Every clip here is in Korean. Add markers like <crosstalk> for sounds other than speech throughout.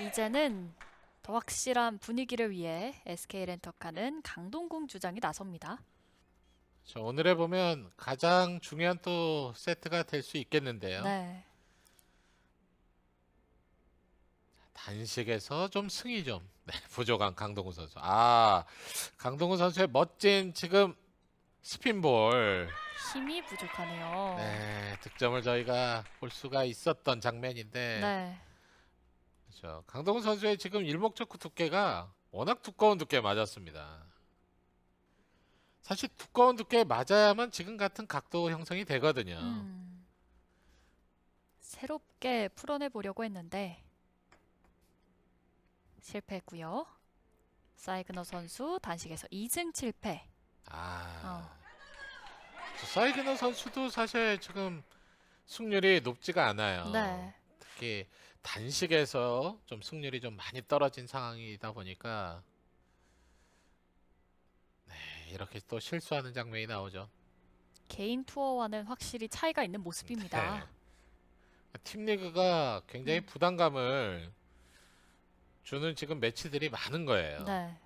이제는 더 확실한 분위기를 위해 SK 렌터카는 강동궁 주장이 나섭니다. 자, 오늘에 보면 가장 중요한 또 세트가 될 수 있겠는데요. 네. 단식에서 좀 승이 좀 <laughs> 네, 부족한 강동구 선수. 아, 강동구 선수의 멋진 지금 스핀볼. 힘이 부족하네요. 네, 득점을 저희가 볼 수가 있었던 장면인데. 네. 그렇죠. 강동구 선수의 지금 일목적구 두께가 워낙 두꺼운 두께 맞았습니다. 사실 두꺼운 두께 맞아야만 지금 같은 각도 형성이 되거든요. 음. 새롭게 풀어내 보려고 했는데 실패했고요. 사이그너 선수 단식에서 2승 7패. 아, 저 사이그너 선수도 사실 지금 승률이 높지가 않아요. 네. 특히 단식에서 좀 승률이 좀 많이 떨어진 상황이다 보니까 네, 이렇게 또 실수하는 장면이 나오죠. 개인 투어와는 확실히 차이가 있는 모습입니다. 네. 팀 리그가 굉장히 음. 부담감을 주는 지금 매치들이 많은 거예요. 네.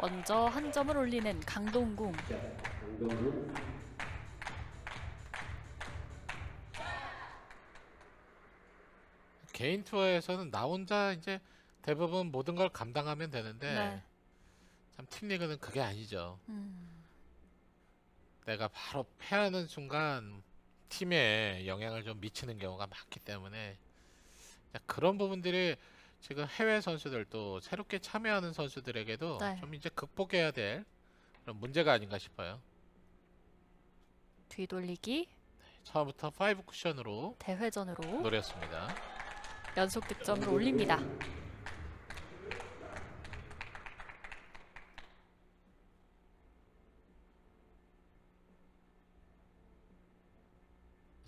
먼저 한 점을 올리는 강동궁. 개인 투어에서는 나 혼자 이제 대부분 모든 걸 감당하면 되는데 네. 참 팀 리그는 그게 아니죠. 음. 내가 바로 패하는 순간 팀에 영향을 좀 미치는 경우가 많기 때문에 자, 그런 부분들이 지금 해외 선수들도 새롭게 참여하는 선수들에게도 네. 좀 이제 극복해야 될 그런 문제가 아닌가 싶어요. 뒤돌리기 처음부터 5 쿠션으로 대회전으로 노렸습니다. 연속 득점을 올립니다.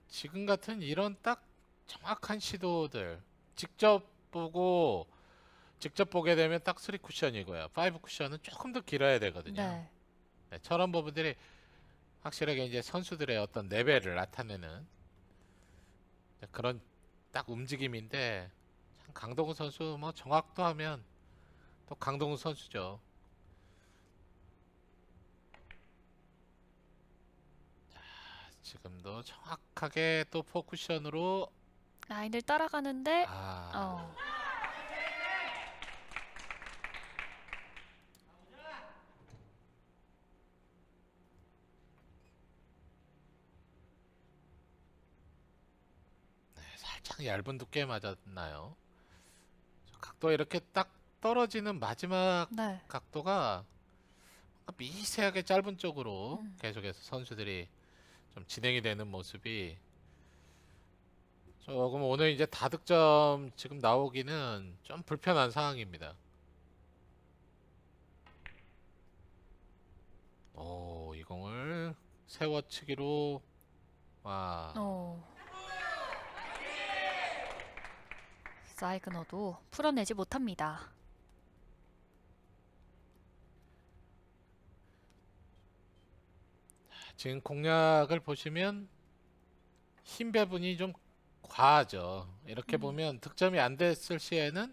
지금 같은 이런 딱 정확한 시도들 직접 보고 직접 보게 되면 딱 3 쿠션이고요. 5 쿠션은 조금 더 길어야 되거든요. 네. 네, 저런 부분들이 확실하게 이제 선수들의 어떤 레벨을 나타내는 그런 딱 움직임인데 참 강동훈 선수 뭐 정확도 하면 또 강동훈 선수죠. 자, 지금도 정확하게 또 포쿠션으로 라인을 따라가는데 아, 어. 살짝 <laughs> 얇은 두께 맞았나요? 각도 이렇게 딱 떨어지는 마지막 네. 각도가 미세하게 짧은 쪽으로 음. 계속해서 선수들이 좀 진행이 되는 모습이 조금 오늘 이제 다득점 지금 나오기는 좀 불편한 상황입니다. 오, 이 공을 세워치기로 와. 어. 사이그너도 풀어내지 못합니다. 지금 공략을 보시면 힘 배분이 좀 과하죠. 이렇게 음. 보면 득점이 안 됐을 시에는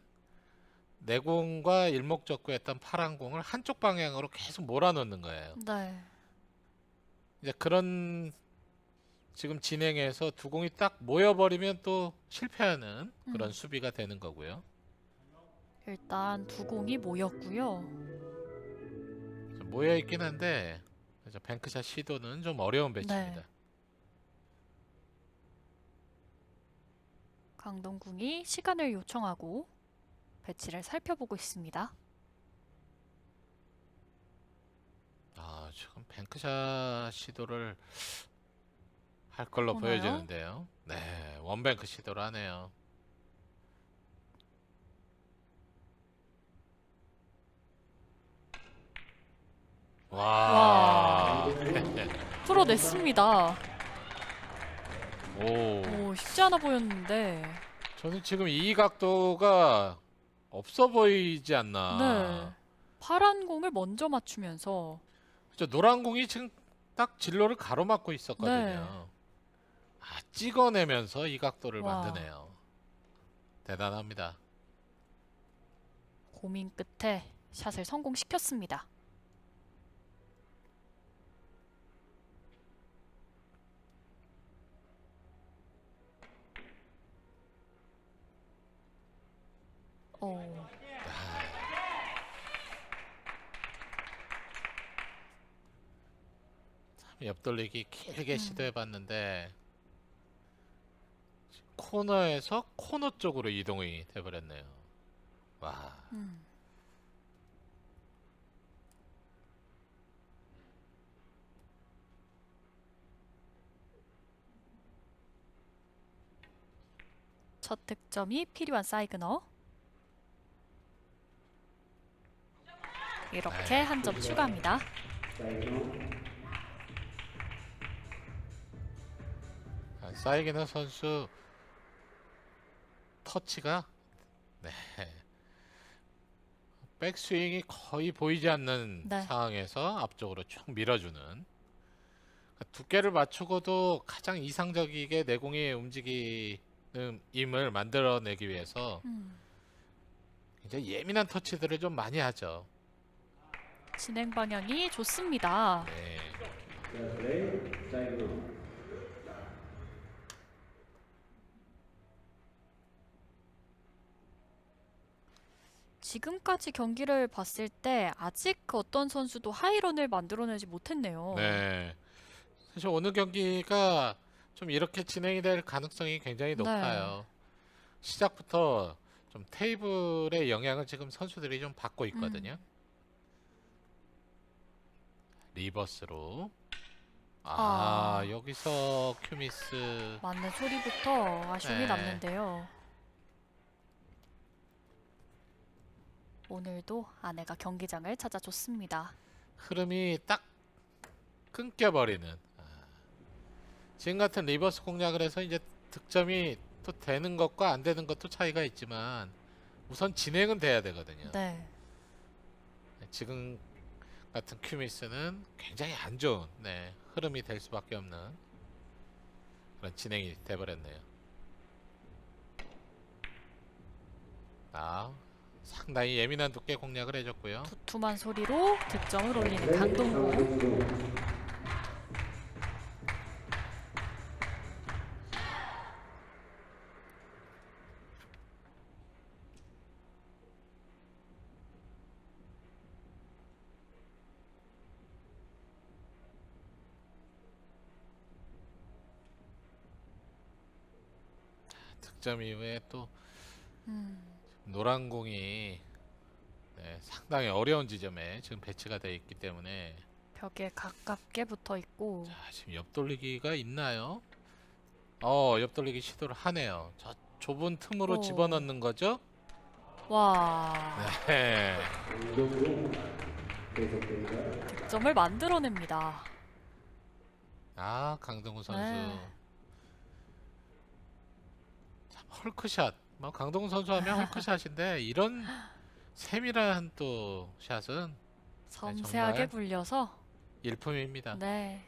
내공과 일목적구했던 파란 공을 한쪽 방향으로 계속 몰아넣는 거예요. 네. 이제 그런 지금 진행해서 두 공이 딱 모여버리면 또 실패하는 그런 음. 수비가 되는 거고요. 일단 두 공이 모였고요. 모여 있긴 한데 그래서 뱅크샷 시도는 좀 어려운 배치입니다. 강동궁이 시간을 요청하고 배치를 살펴보고 있습니다. 아, 지금 뱅크샷 시도를 할 걸로 보나요? 보여지는데요. 네, 원뱅크 시도를 하네요. 와. 풀어냈습니다. 오. 오, 쉽지 않아 보였는데. 저는 지금 이 각도가 없어 보이지 않나. 네. 파란 공을 먼저 맞추면서 저 노란 공이 지금 딱 진로를 가로막고 있었거든요. 네. 아, 찍어내면서 이 각도를 와. 만드네요. 대단합니다. 고민 끝에 샷을 성공시켰습니다. 오, 옆돌리기 길게 음. 시도해봤는데 코너에서 코너 쪽으로 이동이 돼버렸네요. 와, 음. 첫 득점이 필요한 사이그너. 이렇게 한 점 추가합니다. 아, 사이게너 선수 터치가 네 백스윙이 거의 보이지 않는 네. 상황에서 앞쪽으로 쭉 밀어주는 그러니까 두께를 맞추고도 가장 이상적이게 내공이 움직임을 만들어내기 위해서 음, 굉장히 예민한 터치들을 좀 많이 하죠. 진행 방향이 좋습니다. 네. 지금까지 경기를 봤을 때 아직 어떤 선수도 하이런을 만들어내지 못했네요. 네. 사실 오늘 경기가 좀 이렇게 진행이 될 가능성이 굉장히 네. 높아요. 시작부터 좀 테이블의 영향을 지금 선수들이 좀 받고 있거든요. 음. 리버스로. 아, 아. 여기서 큐미스. 맞는 소리부터 아쉬움이 네. 남는데요. 오늘도 아내가 경기장을 찾아줬습니다. 흐름이 딱 끊겨버리는. 아. 지금 같은 리버스 공략을 해서 이제 득점이 또 되는 것과 안 되는 것도 차이가 있지만 우선 진행은 돼야 되거든요. 네. 지금 같은 큐미스는 굉장히 안 좋은 네, 흐름이 될 수밖에 없는 그런 진행이 돼버렸네요. 아, 상당히 예민한 두께 공략을 해줬고요. 두툼한 소리로 득점을 올리는 강동구. 득점 이후에 또 음, 노란 공이 네, 상당히 어려운 지점에 지금 배치가 되어 있기 때문에 벽에 가깝게 붙어 있고 자, 지금 옆돌리기가 있나요? 어, 옆돌리기 시도를 하네요. 저 좁은 틈으로 오. 집어넣는 거죠? 와 네. 득점을 만들어냅니다. 아, 강동구 선수. 네. 참 헐크샷. 뭐 강동구 선수 하면 헐크샷인데 이런 세밀한 또 샷은 섬세하게 정말. 굴려서 일품입니다. 네.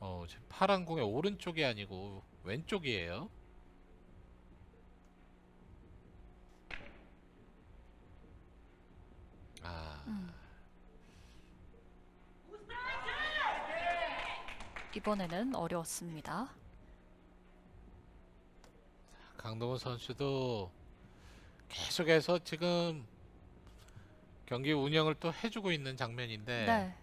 어, 지금 파란 공의 오른쪽이 아니고 왼쪽이에요. 아, 음. 이번에는 어려웠습니다. 강동원 선수도 계속해서 지금 경기 운영을 또 해주고 있는 장면인데 네.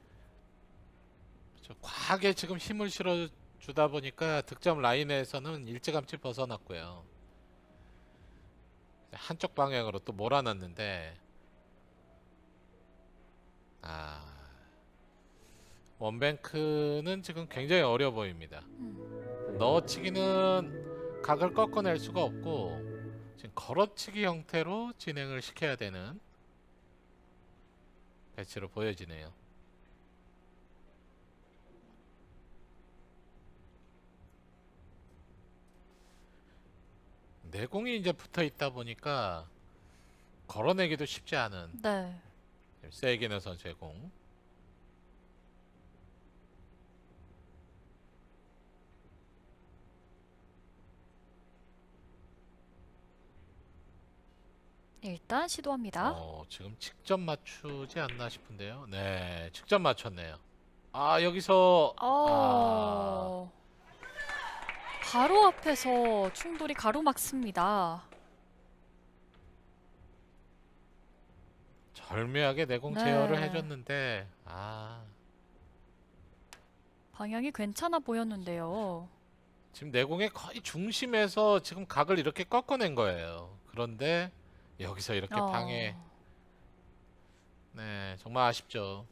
저 과하게 지금 힘을 실어 주다 보니까 득점 라인에서는 일찌감치 벗어났고요. 한쪽 방향으로 또 몰아넣는데 아 원뱅크는 지금 굉장히 어려 보입니다. 음, 넣어치기는 각을 꺾어낼 수가 없고 지금 걸어치기 형태로 진행을 시켜야 되는 배치로 보여지네요. 내공이 이제 붙어 있다 보니까 걸어내기도 쉽지 않은 네. 세기너 선수의 공. 일단 시도합니다. 어, 지금 직접 맞추지 않나 싶은데요. 네, 직접 맞췄네요. 아, 여기서 아, 어... 바로 앞에서 충돌이 가로막습니다. 절묘하게 내공 네. 제어를 해줬는데 아, 방향이 괜찮아 보였는데요. 지금 내공의 거의 중심에서 지금 각을 이렇게 꺾어낸 거예요. 그런데 여기서 이렇게 어, 방해. 네, 정말 아쉽죠.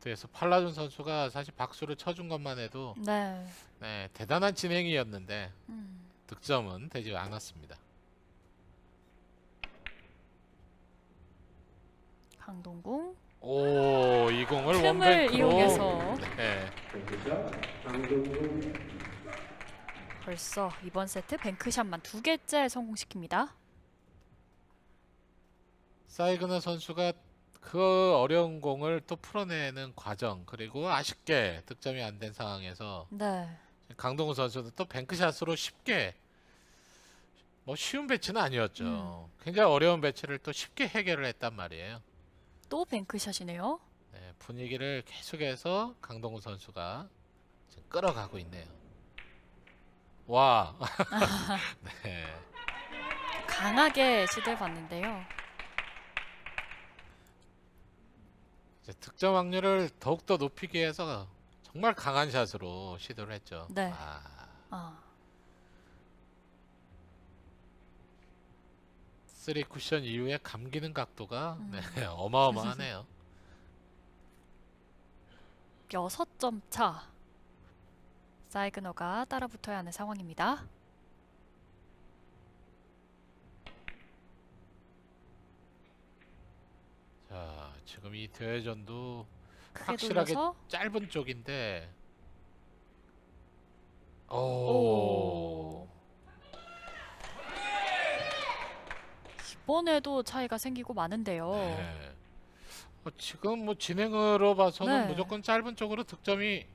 그래서 팔라준 선수가 사실 박수를 쳐준 것만 해도 네. 네, 대단한 진행이었는데 음, 득점은 되지 않았습니다. 강동궁 오, 이 공을 틈을 원뱅크로 이용해서 네, 벌써 이번 세트 뱅크샷만 두 개째 성공시킵니다. 사이그너 선수가 그 어려운 공을 또 풀어내는 과정 그리고 아쉽게 득점이 안 된 상황에서 네. 강동우 선수도 또 뱅크샷으로 쉽게 뭐 쉬운 배치는 아니었죠. 음. 굉장히 어려운 배치를 또 쉽게 해결을 했단 말이에요. 또 뱅크샷이네요. 네, 분위기를 계속해서 강동우 선수가 끌어가고 있네요. 와, <laughs> 네, 강하게 시도해 봤는데요. 이제 득점 확률을 더욱더 높이기 위해서 정말 강한 샷으로 시도를 했죠. 네. 아, 아, 쓰리 쿠션 이후에 감기는 각도가 음. 네, <laughs> 어마어마하네요. <laughs> 여섯 점 차. 사이그너가 따라 붙어야 하는 상황입니다. 자, 지금 이 대회전도 크게 확실하게 돌려서 짧은 쪽인데 오, 오. 이번에도 차이가 생기고 많은데요. 네. 어, 지금 뭐 진행으로 봐서는 네. 무조건 짧은 쪽으로 득점이 될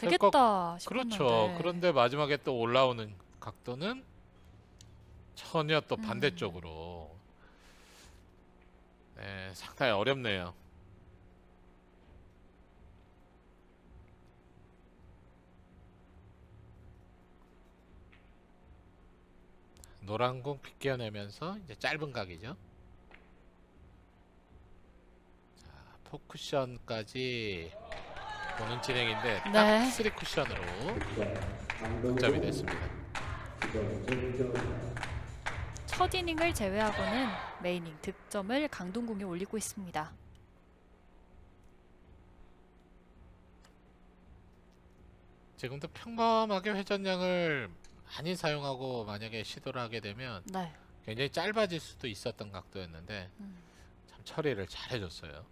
되겠다 싶었는데. 그렇죠. 그런데 마지막에 또 올라오는 각도는 전혀 또 음. 반대쪽으로 네, 상당히 어렵네요. 노란 공 빗겨내면서 이제 짧은 각이죠. 자, 포쿠션까지 보는 진행인데 딱 네. 3 쿠션으로 득점이 됐습니다. 첫 이닝을 제외하고는 메이닝 득점을 강동궁이 올리고 있습니다. 지금도 평범하게 회전량을 많이 사용하고 만약에 시도를 하게 되면 네. 굉장히 짧아질 수도 있었던 각도였는데 음. 참 처리를 잘 해줬어요.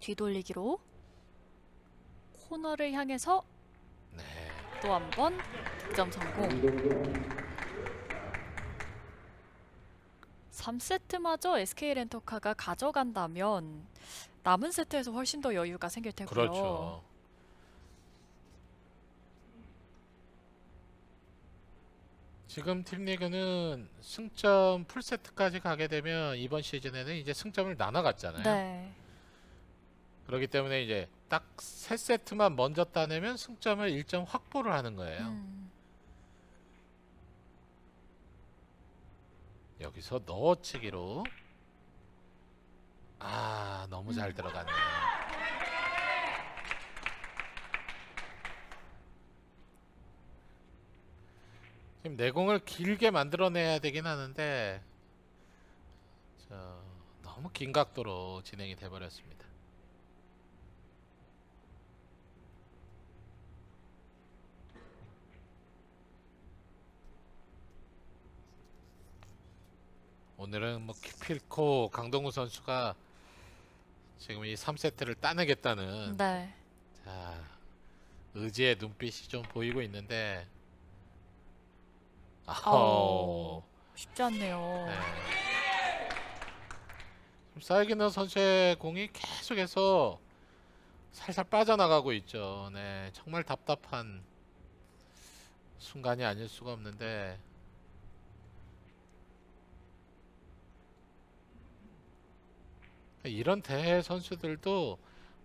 뒤돌리기로 코너를 향해서 네. 또 한 번 득점 성공. 3세트마저 SK 렌터카가 가져간다면 남은 세트에서 훨씬 더 여유가 생길 테고요. 그렇죠. 지금 팀 리그는 승점 풀세트까지 가게 되면 이번 시즌에는 이제 승점을 나눠 갔잖아요. 네. 그렇기 때문에 이제 딱 세 세트만 먼저 따내면 승점을 1점 확보를 하는 거예요. 음. 여기서 넣어치기로 아 너무 잘 음. 들어갔네요. 지금 내공을 길게 만들어내야 되긴 하는데 저, 너무 긴 각도로 진행이 돼버렸습니다. 오늘은 뭐 기필코 강동우 선수가 지금 이 3세트를 따내겠다는 네. 자, 의지의 눈빛이 좀 보이고 있는데 아우. 쉽지 않네요. 네. 지금 사이기너 선수의 공이 계속해서 살살 빠져나가고 있죠. 네, 정말 답답한 순간이 아닐 수가 없는데 이런 대회 선수들도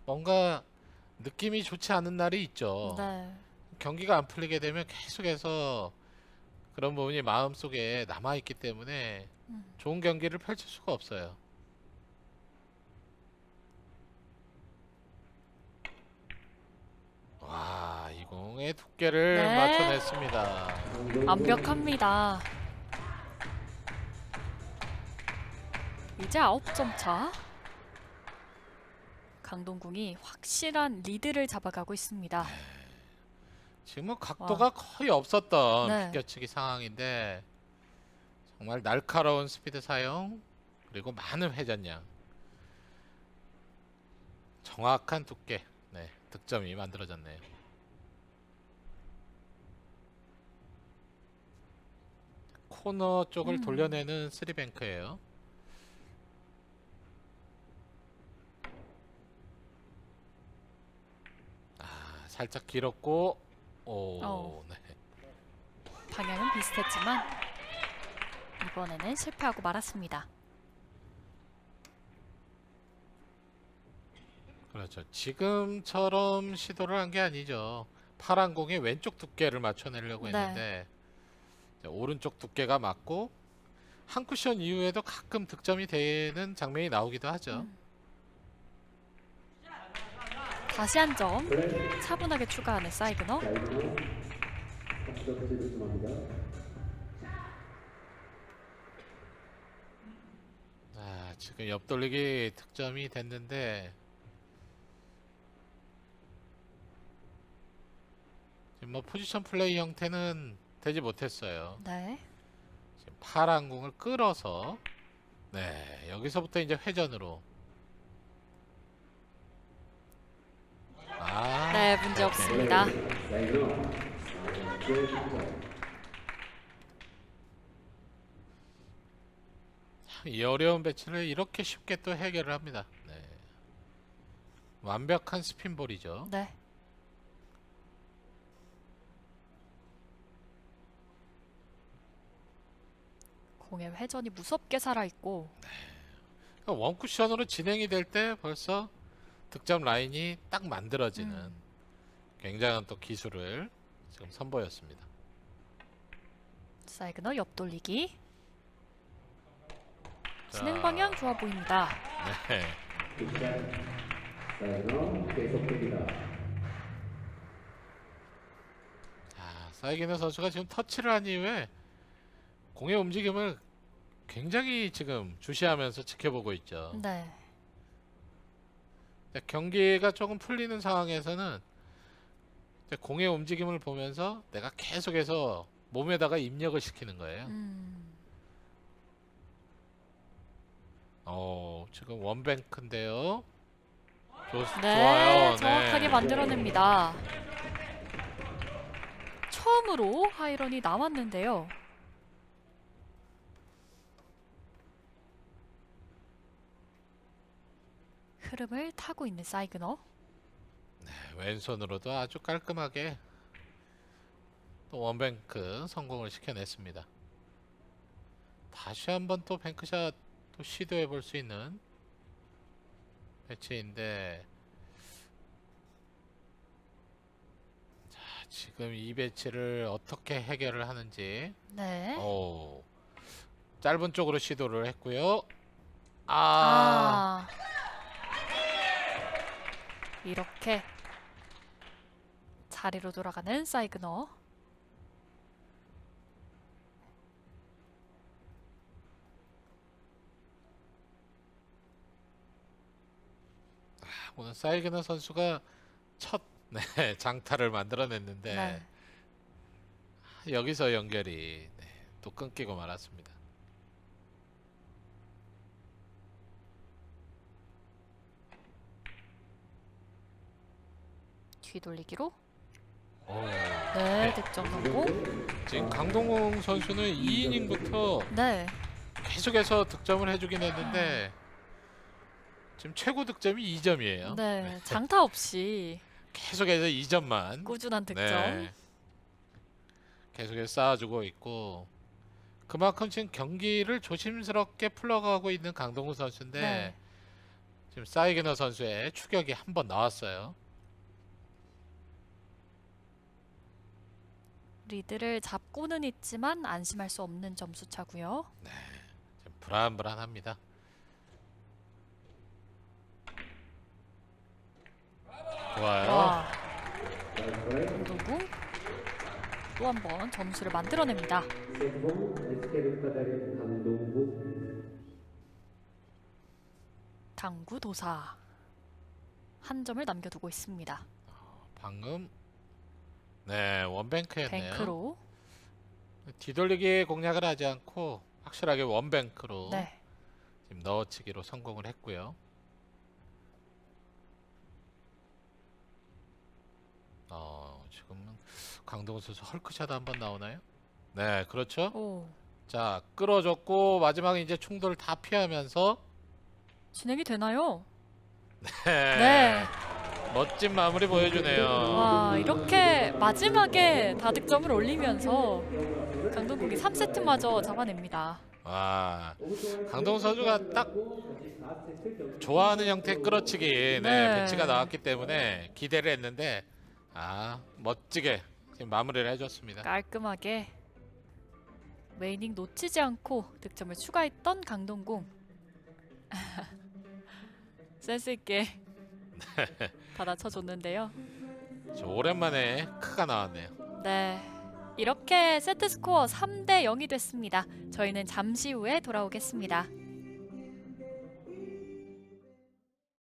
뭔가 느낌이 좋지 않은 날이 있죠. 네. 경기가 안 풀리게 되면 계속해서 그런 부분이 마음속에 남아 있기 때문에 음. 좋은 경기를 펼칠 수가 없어요. 와, 이 공의 두께를 네. 맞춰냈습니다. 완벽합니다. 이제 9점 차. 강동궁이 확실한 리드를 잡아가고 있습니다. 지금 뭐 각도가 거의 없었던 네. 비껴치기 상황인데 정말 날카로운 스피드 사용 그리고 많은 회전량 정확한 두께 네, 득점이 만들어졌네요. 코너 쪽을 음. 돌려내는 쓰리뱅크예요. 아, 살짝 길었고 오, 어. 네. 방향은 비슷했지만 이번에는 실패하고 말았습니다. 그렇죠. 지금처럼 시도를 한 게 아니죠. 파란 공의 왼쪽 두께를 맞춰내려고 네. 했는데 이제 오른쪽 두께가 맞고 한 쿠션 이후에도 가끔 득점이 되는 장면이 나오기도 하죠. 음. 다시 한 점 차분하게 추가하는 사이그너. 아, 지금 옆돌리기 득점이 됐는데 지금 뭐 포지션 플레이 형태는 되지 못했어요. 네. 지금 파란 공을 끌어서 네 여기서부터 이제 회전으로 아, 네, 문제 없습니다. 참, 이 어려운 배치를 이렇게 쉽게 또 해결을 합니다. 네. 완벽한 스핀볼이죠. 네. 공의 회전이 무섭게 살아 있고 그러니까 원 쿠션으로 진행이 될 때 벌써 득점 라인이 딱 만들어지는 음. 굉장한 또 기술을 지금 선보였습니다. 사이그너 옆돌리기 자, 진행 방향 좋아 보입니다. 네. 자, 사이기네 선수가 지금 터치를 한 이후에 공의 움직임을 굉장히 지금 주시하면서 지켜보고 있죠. 네. 경기가 조금 풀리는 상황에서는 공의 움직임을 보면서 내가 계속해서 몸에다가 입력을 시키는 거예요. 음, 어, 지금 원뱅크인데요. 좋, 네, 좋아요. 정확하게 네. 만들어냅니다. 처음으로 하이런이 나왔는데요. 흐름을 타고 있는 사이그너. 네, 왼손으로도 아주 깔끔하게 또 원뱅크 성공을 시켜냈습니다. 다시 한번 또 뱅크샷 또 시도해 볼 수 있는 배치인데 자, 지금 이 배치를 어떻게 해결을 하는지 네. 오, 짧은 쪽으로 시도를 했고요. 아, 아. 이렇게 자리로 돌아가는 사이그너. 오늘 사이그너 선수가 첫 네, <laughs> 장타를 만들어냈는데 네. 여기서 연결이 네, 또 끊기고 말았습니다. 뒤돌리기로. 오, 네, 득점 성공. 지금 강동웅 선수는 2이닝부터 네. 계속해서 득점을 해주긴 했는데 지금 최고 득점이 2점이에요. 네, 장타 없이 계속해서 2점만. 꾸준한 득점. 네. 계속해서 쌓아주고 있고 그만큼 지금 경기를 조심스럽게 풀어가고 있는 강동구 선수인데 네. 지금 사이그너 선수의 추격이 한 번 나왔어요. 리드를 잡고는 있지만 안심할 수 없는 점수 차고요. 지금 불안불안합니다. 좋아요. 와. 강동궁 또한 번 점수를 만들어냅니다. SK를 받아낸 당구 도사 한 점을 남겨두고 있습니다. 방금 네 원뱅크였네요. 뱅크로 뒤돌리기 공략을 하지 않고 확실하게 원뱅크로 네. 지금 넣어치기로 성공을 했고요. 어, 지금은 강동원 선수 헐크샷 한번 나오나요? 네, 그렇죠. 오 자, 끌어줬고 마지막에 이제 충돌 다 피하면서 진행이 되나요? 네, 네. 멋진 마무리 보여주네요. 와 이렇게 마지막에 다득점을 올리면서 강동국이 3세트마저 잡아냅니다. 와, 강동원 선수가 딱 좋아하는 형태의 끌어치기 네, 네. 배치가 나왔기 때문에 기대를 했는데 아 멋지게 마무리를 해줬습니다. 깔끔하게 웨이닝 놓치지 않고 득점을 추가했던 강동궁 <laughs> 센스 있게 <laughs> 받아쳐줬는데요. 저 오랜만에 크가 나왔네요. 네. 이렇게 세트 스코어 3대 0이 됐습니다. 저희는 잠시 후에 돌아오겠습니다.